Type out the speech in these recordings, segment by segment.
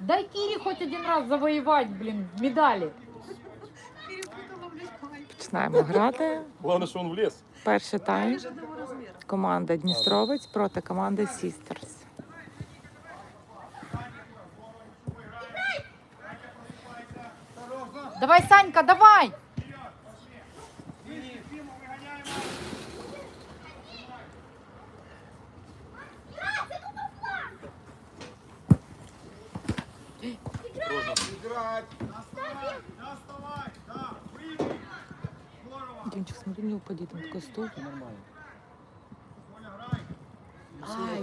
Дай Кире хоть один раз завоевать, блин, медали. Починаємо грати. Главное, что он влез. Перший тайм. Команда Дністровець проти команди Сістерс. Давай, Санька, давай! Дімчик, смотри, не упади, там такой Кинул,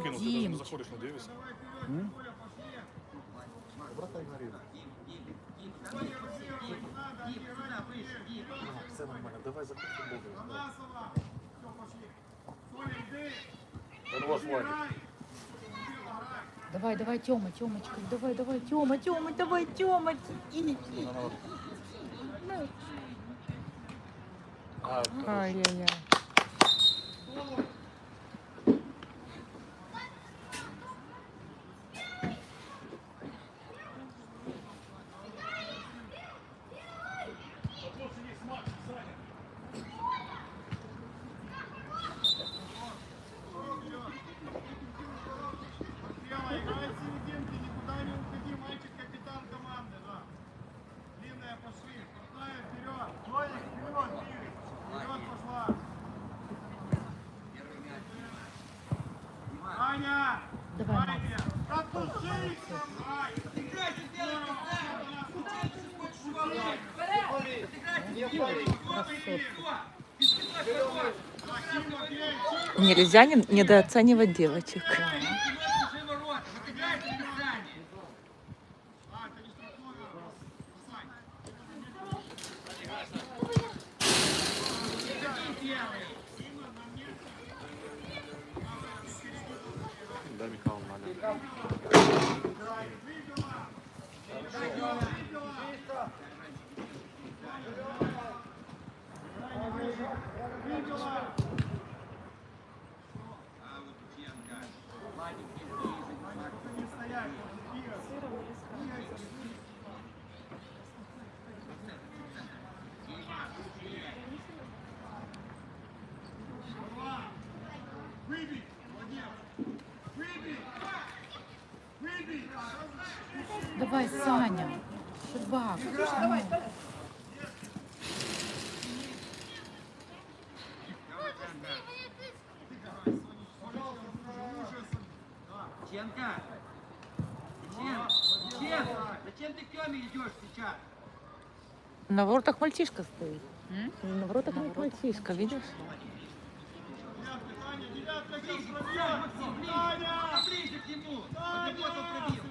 ты даже Дим. не заходишь на Дэвиса. Брата. Все нормально, давай заходи футбол. Давай, давай, Тёма, Тёмочка, давай, давай, Тёма, Тёма, давай, Тёма. А, Ай-яй-яй. Играй серединки, никуда не уходи, мальчик капитан команды, да. Длинная пошли, крутая вперед, Толик вперед, Кири, вперед пошла. Аня, Давай, Макс. Аня, отпусти их там, Ай. Нельзя не- недооценивать девочек. Да, Михаил, надо. Выбей, молодец. Выбей. Выбей. Давай, Саня. Шибак. Ченка! Чен! Чен! Зачем ты к Тёме идешь сейчас? На воротах мальчишка стоит. М? На воротах мальчишка, видишь? Девятка пробьет. всё, Максим, ближе! Аня! Ближе к нему! Аня! Подработал, пробил!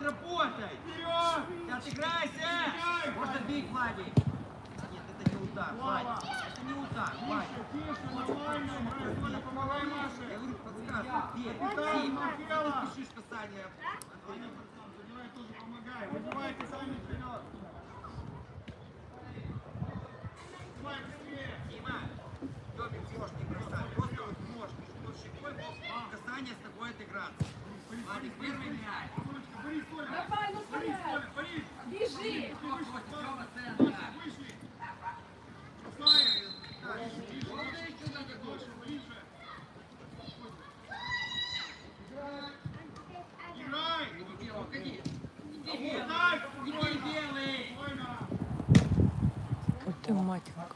Подработай! Вперед! Ты отыграйся! Можно бить, Владик! Нет, это не удар, Владик! Это не удар, Владик! Тише, помогай Маше. Я говорю, подсказывай, бей! Максим, ты спешишь касание! Давай тоже помогай. Выбивайте сами вперед. Давай быстрее. Дима! Можешь не бросать, просто вот можешь, чтобы щекой касание с тобой отыграться. Владик, первый мяч! Борис, Толя, Борис. Бежи! Ой ты матенька.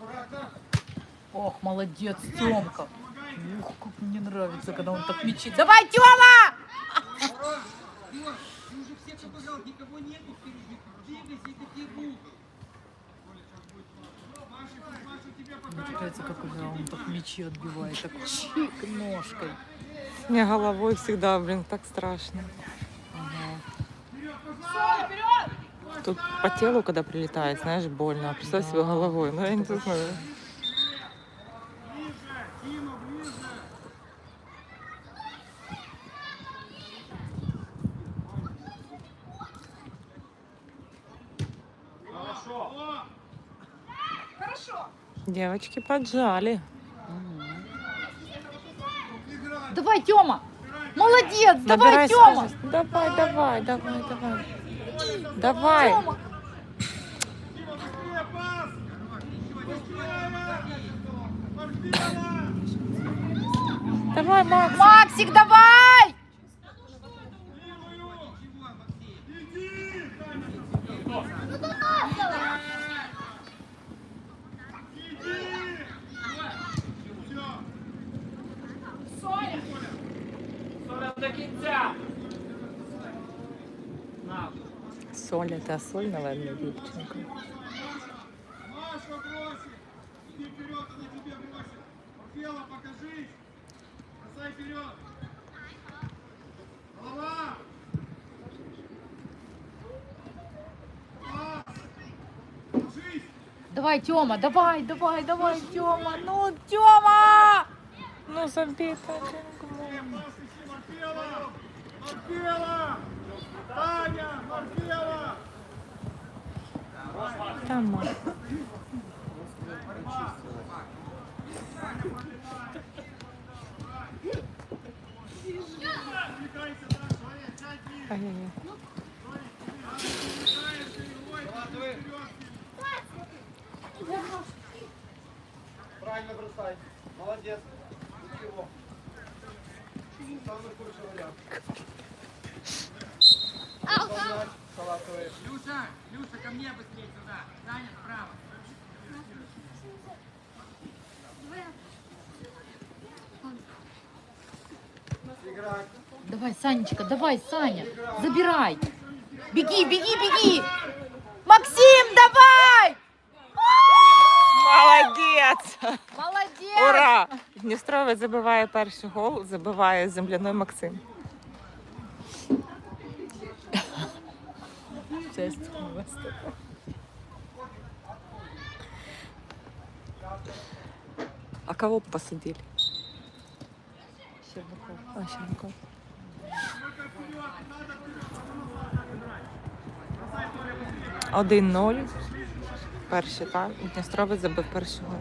Ох, молодец, Тёмка. Ух, как мне нравится, когда он так мечит. Давай, Тёма! Всех обыграл, никого нету впереди. Двигайся и кати руку. Мне нравится, как уже он так мечи отбивает, так чик ножкой. Мне головой всегда, блин, так страшно. Тут по телу, когда прилетает, знаешь, больно. А представь себе головой. Ну, я не знаю. Ближе, Дима, ближе. Хорошо. Девочки поджали. Давай, Тёма! Молодец, давай, Набирай Тёма. скорость. Давай, давай, давай, давай. Давай. Тёма. Давай, Макс. Максик, давай! Левую! Иди! Иди! Все! Соль, это соль, наверное, девчонка. Маша бросит! Иди вперед, она тебе бросит! Портфела, покажись! Бросай вперед! Голова! Пас! Ложись! Давай, Тёма, давай, давай, давай, Тёма. Ну, Тёма! Ну, забей, Маркела! Маркела! Таня! Маркела! Там. Ай-яй-яй. Правильно бросай. Молодец. Ничего. Самый худший вариант Выполнять салатовые. Люша, Люша, ко мне быстрее сюда. Саня, справа. Играть. Давай, Санечка, давай, Саня, забирай. Беги, беги, беги. Максим, давай! Молодець! Молодец! Ура! Дністровець забиває перший гол, забиває земляной Максим. А кого б посадили? Щербаков. А, Щербаков. Один ноль. Перший, так. Дністровець забив перший гол.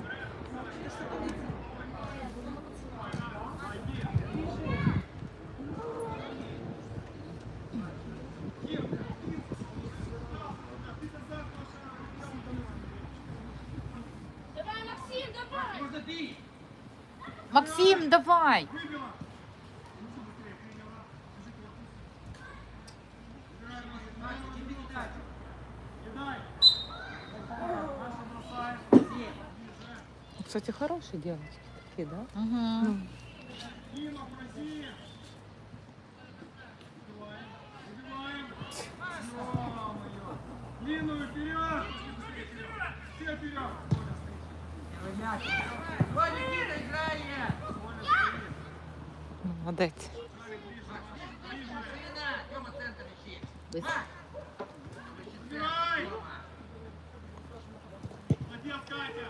Можно ты. Максим, давай! Хорошие девочки такие, да? Ё-моё! Длинную вперед! Все вперед! Убирай! Молодец, Катя!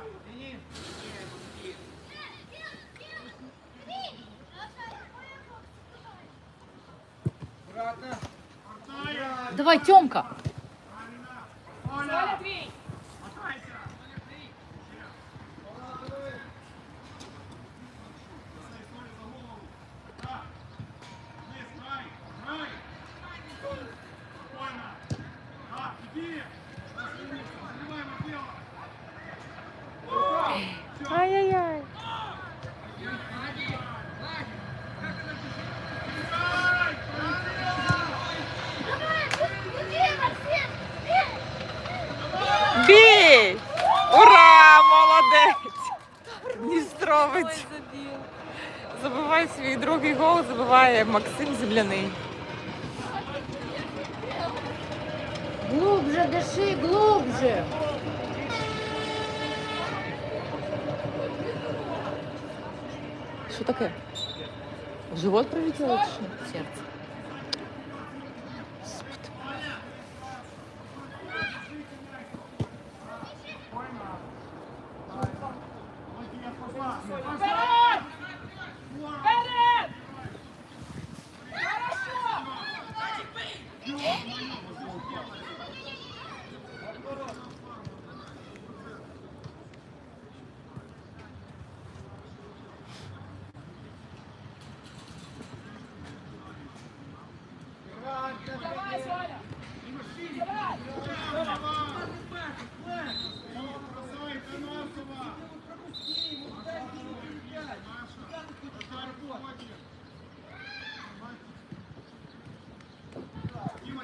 Давай, Тёмка! Оля! Мотайся! Забиває Максим Земляний. Глубже дыши, глубже! Що таке? В живот прилетіло чи що?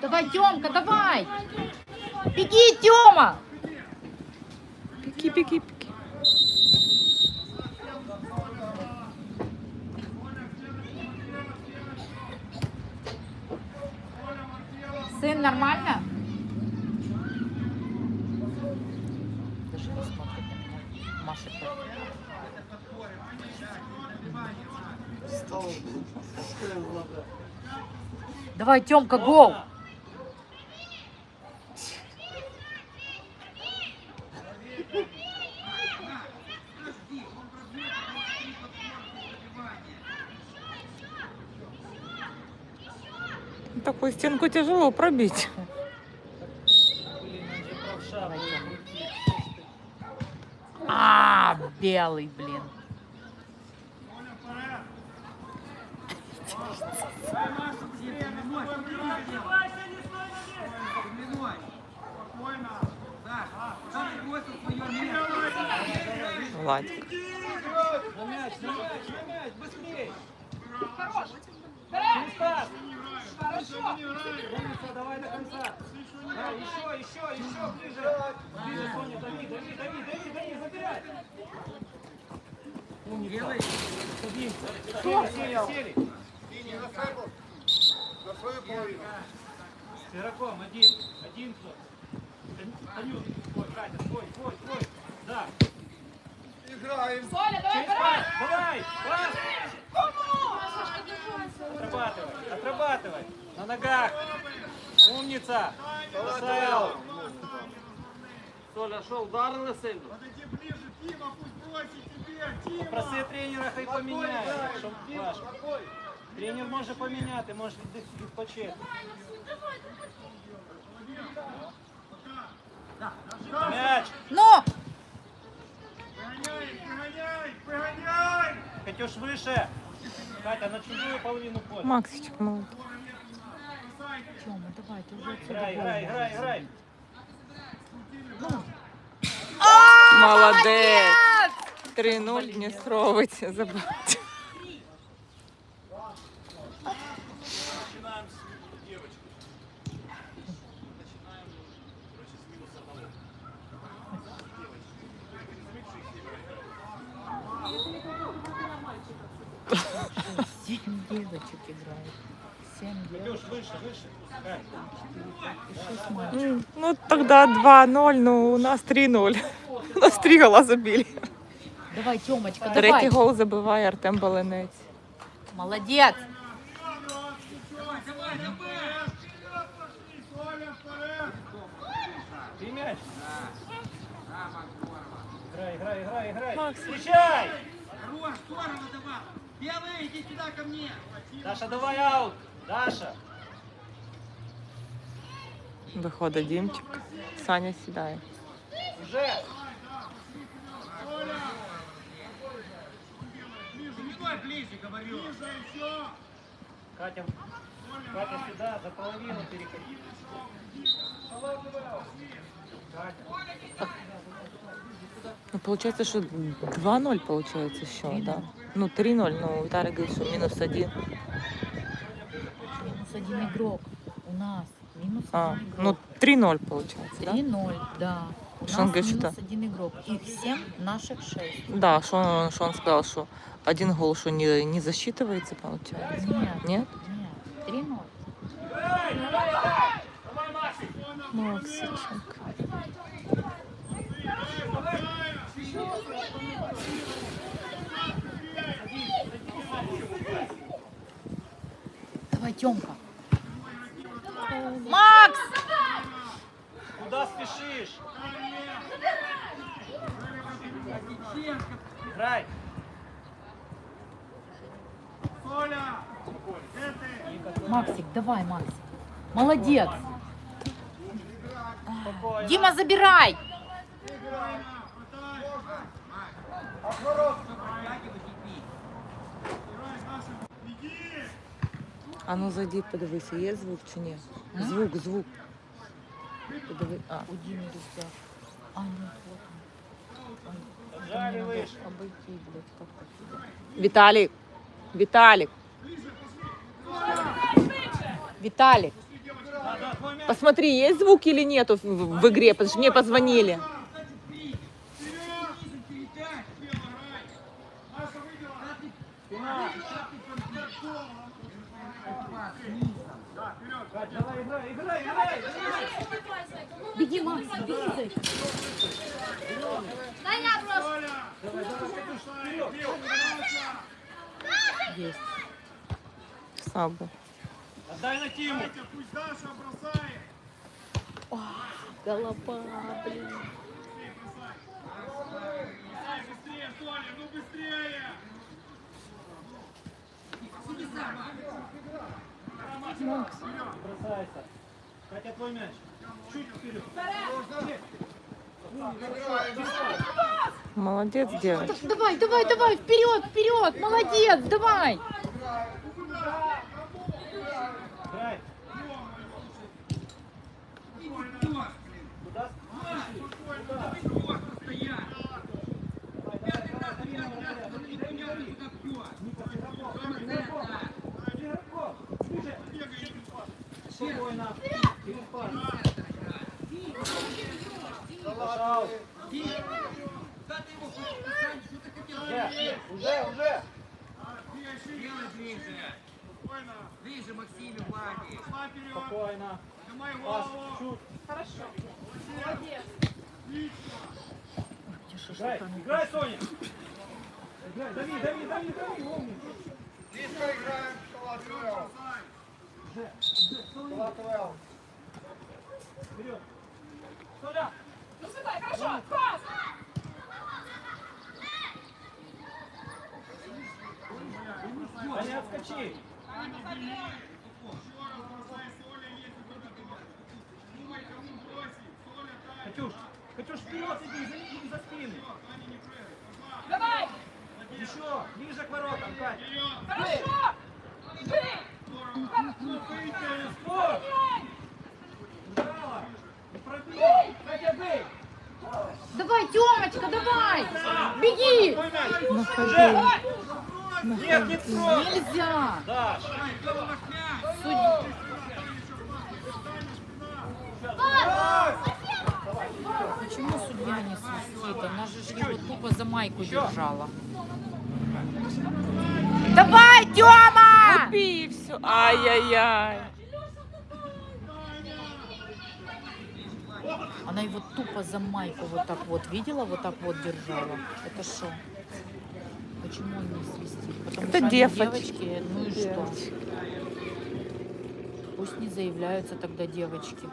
Давай, Тёмка, давай! Беги, Тёма! Пики, пики, пики. Сын, нормально? Даже не смотрит на меня. Машет. Давай, Тёмка, гол! Такую стенку тяжело пробить. А, белый, блин. Владик. На пас. Умница, давай до конца. Да, еще, еще, еще, ближе. Ближе, Соня, дави, дави, дави, дави, дави, забирай. Умница. Садимся. Сели, сели, сели. Линия на сайбл. На свою половину. С игроком один, один кто. Анют, твой, Катя, твой, твой, твой. Да. Играем. Через пас, давай, пас Отрабатывай, отрабатывай. На ногах. Умница. Красава. Соля, що, ударили сильно? Подойди ближе, Тима, пусть бросит тебе. Тима. Проси тренера, хай поміняє. Щоб, Паш, тренер може поміняти, може віддих- відпочити. Мяч. Ну! Погоняй, погоняй, погоняй. Катюш, выше. Катя, на чужую половину поля. Максичек молодой. Тёма, давай, ты уже отсюда Играй, играй, играй, играй. Молодец. 3-0 Днестровиці забрати. Семь девочек играет. Семь девочек. Катюш, выше, выше. Кать. И шесть мальчиков. М, Ну тогда 2-0, ну у нас 3-0. У нас три гола забили. Давай, Тёмочка, давай. Третій гол забиває Артем Баленець. Молодец. Давай, давай, давай. Соля, вперед. Ты мяч. Играй, играй, играй, играй. Макс. Встречай. Хорош, здорово давай. Белый, иди сюда ко мне. Даша, давай аут. Даша. Виходить Дімчик. Саня сідає. Уже. Давай ближе, говорю. Катя, Катя сюда, за половину переходи. Катя. Ну, получается, что 2-0 получается еще, да? Ну, 3-0, ну, Виталий говорит, что минус один. Минус один игрок. У нас. Минус А, один ну, игрок. 3-0 получается, да? 3-0, да. У Что он нас говорит, минус что? один игрок. Их семь, наших шесть. Да, что он, что он сказал, что один гол, что не, не засчитывается, получается? Нет. Нет? Нет. 3-0. Максичек. Давай, Тёмка. Макс! Куда спешишь? Играй. Максик, давай, Максик. Молодец. Спокойно. Дима, забирай. А ну зайди, подивися, є звук чи ні? Звук, звук. Подиви. А, У Димы рюкзак. А, нет, вот он. Ой, Отжали надо выше. Обойти, блядь, как-то сюда. Віталік, Віталік. Виталик. Да, да, твой мяч. Посмотри, есть звук или нету в, в игре, потому что мне позвонили. Бросается. Катя, твой мяч. Чуть вперед. Молодец, девочка. Давай, давай, давай, вперед, вперед, молодец, давай. Играй. Куда? Игроков, ближе. Спокойно. Через пас. Пожалуйста. Уже, уже, уже. Ближе, Максиму, Влади. Пошла вперед. Спокойно. Пас голову. чуть. Играй, играй, Соня. Играй, дави, дави, дави, дави, умница. Низко играем. Школа ТВЛ. Вперед. Соня. Аня, отскочи. Катюш, Катюш, вперед иди, за, иди за спины. Давай! Еще, ближе к воротам, Катя. Хорошо! Спор! Браво! Пробей! Катя, бей! Давай, Тёмочка, давай. Беги. Находи. Нет, не трогай! Нельзя. Судья. Почему судья не свистит? Она же его тупо за майку держала. Давай, Тёма! Купи и все. Ай-яй-яй. Она его тупо за майку вот так вот видела, вот так вот держала. Это что? Почему он не свистит? Потому Это что девочки. девочки, ну и что? Пусть не заявляются тогда девочки,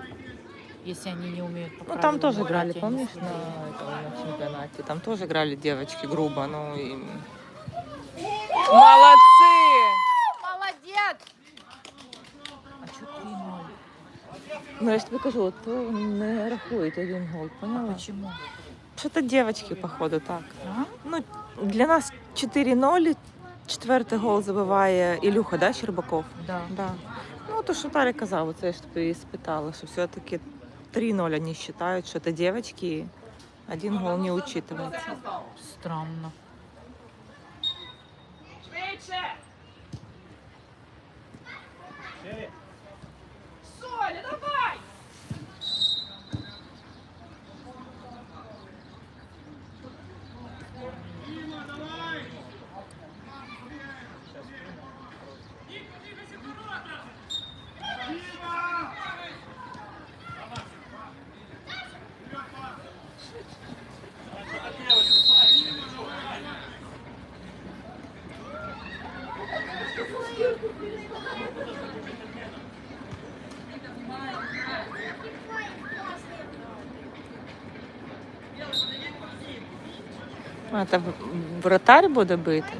если они не умеют по Ну там правилам тоже играть, играли, помнишь, на, этом, на чемпионате? Там тоже играли девочки грубо, ну и... Молодцы! Молодец! А что 3-0? Ну я ж тобі кажу, то не рахують один гол, поняла? Почему? Що-то девочки, походу, так. А? Ну, для нас 4-0, четвертий гол забиває Ілюха, да, Щербаков? Да. Да. Ну, то, що Тарик казав, це я ж тобі і спитала, що все-таки 3-0 вони вважають, що це девочки, і один гол не учитывается. Странно. Шире. А, та в- вратарь буде бити?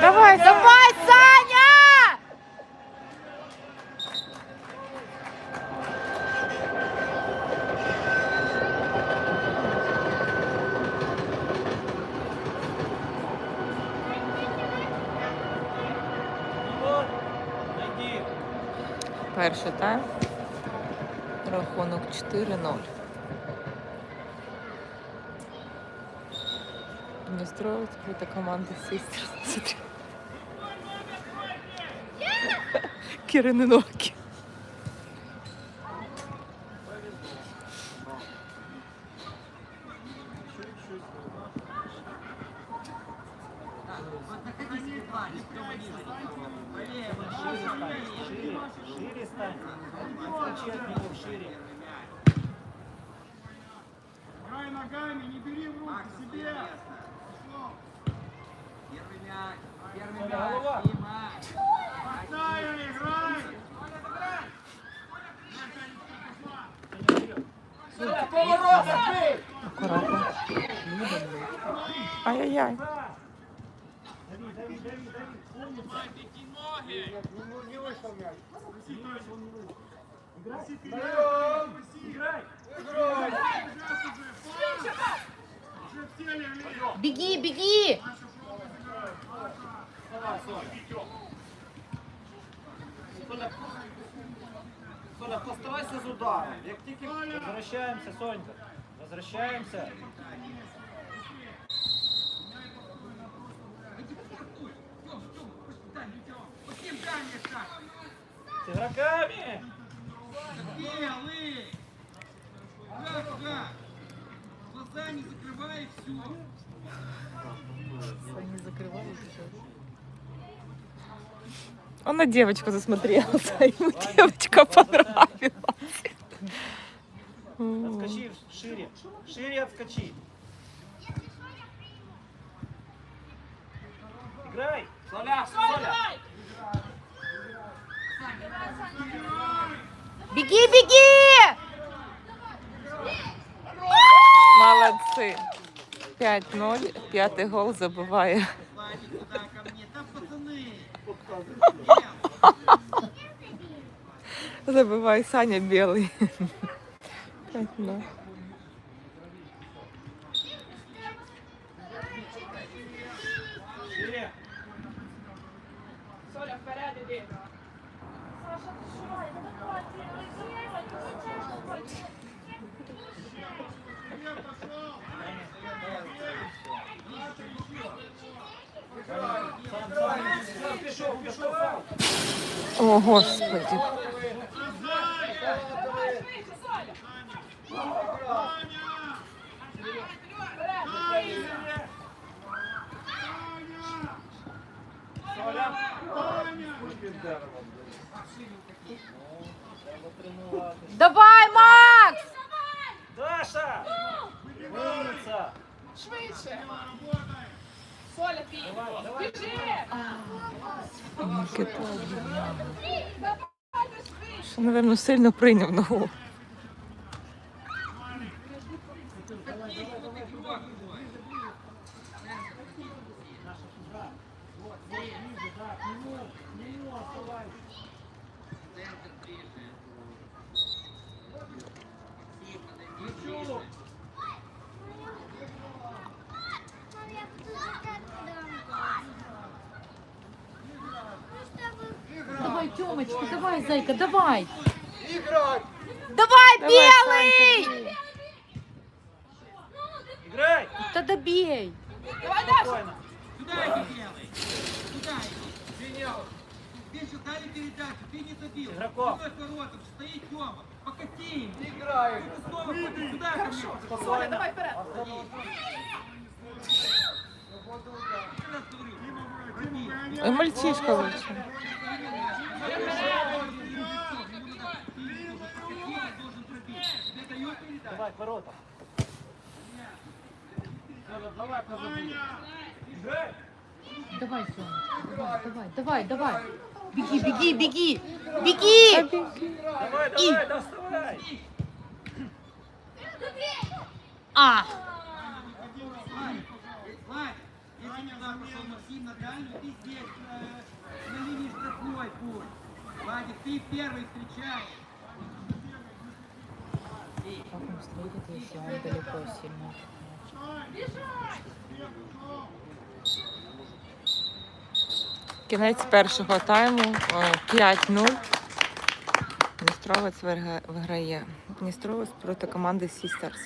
Давай, Давай, Саня! Вот. Найди. Перший тайм. Рахунок 4-0. Не строить какую-то команду сестер. Кирины в плане, прямо ниже. Правее, Шире, шире стань. От него шире. Играй ногами, не бери в руки Макс, себе. Первый мяч. Первый мяч. Дима. Тая, играй. Ай-яй-яй. Дави. Умница. Играй. Уже в теле, Ли. Беги, беги! Соля, Соля, поставайся з ударом. Як тільки возвращаємося, Сонька. Возвращаємося. Каким камнем шаг? З ігроками. Белый! Как, как? Глаза не закрывай, все. Не закрывают еще. Он на девочку засмотрелся. Ему девочка понравилась. Отскочи шире. Шире отскочи. Играй. Соля, Соля. Беги, беги! Молодцы. 5-0. Пятый гол забывая. Владик, туда ко мне. Там пацаны. Забывай, Саня белый. 5-0. О, Господи. Давай, Макс! Даша! Що, напевно, сильно прийняв ногу. Давай, Тёмочка, давай, зайка, давай! Играть. Давай, Давай, белый! Санька, Играй! Да добей! Спокойно. Сюда иди, белый. Сюда иди. Тебе же дали передачу, ты не забил. Игроков. Стой воротом, стоит Тёма. Покати им. Играй. Ты снова ходишь сюда мне. Спокойно. Еще. Прими. Ой, мальчишка вышел. Давай. Соля, давай! Давай, Тёмочка, давай, давай, давай! Беги, беги, беги! Беги! Давай, давай, доставай! А! Дальнюю, ты здесь, э, Как он встретит, если он далеко сильно? Кінець першого тайму. е, 5-0. Дністровець виграє. Дністровець проти команди Sisters.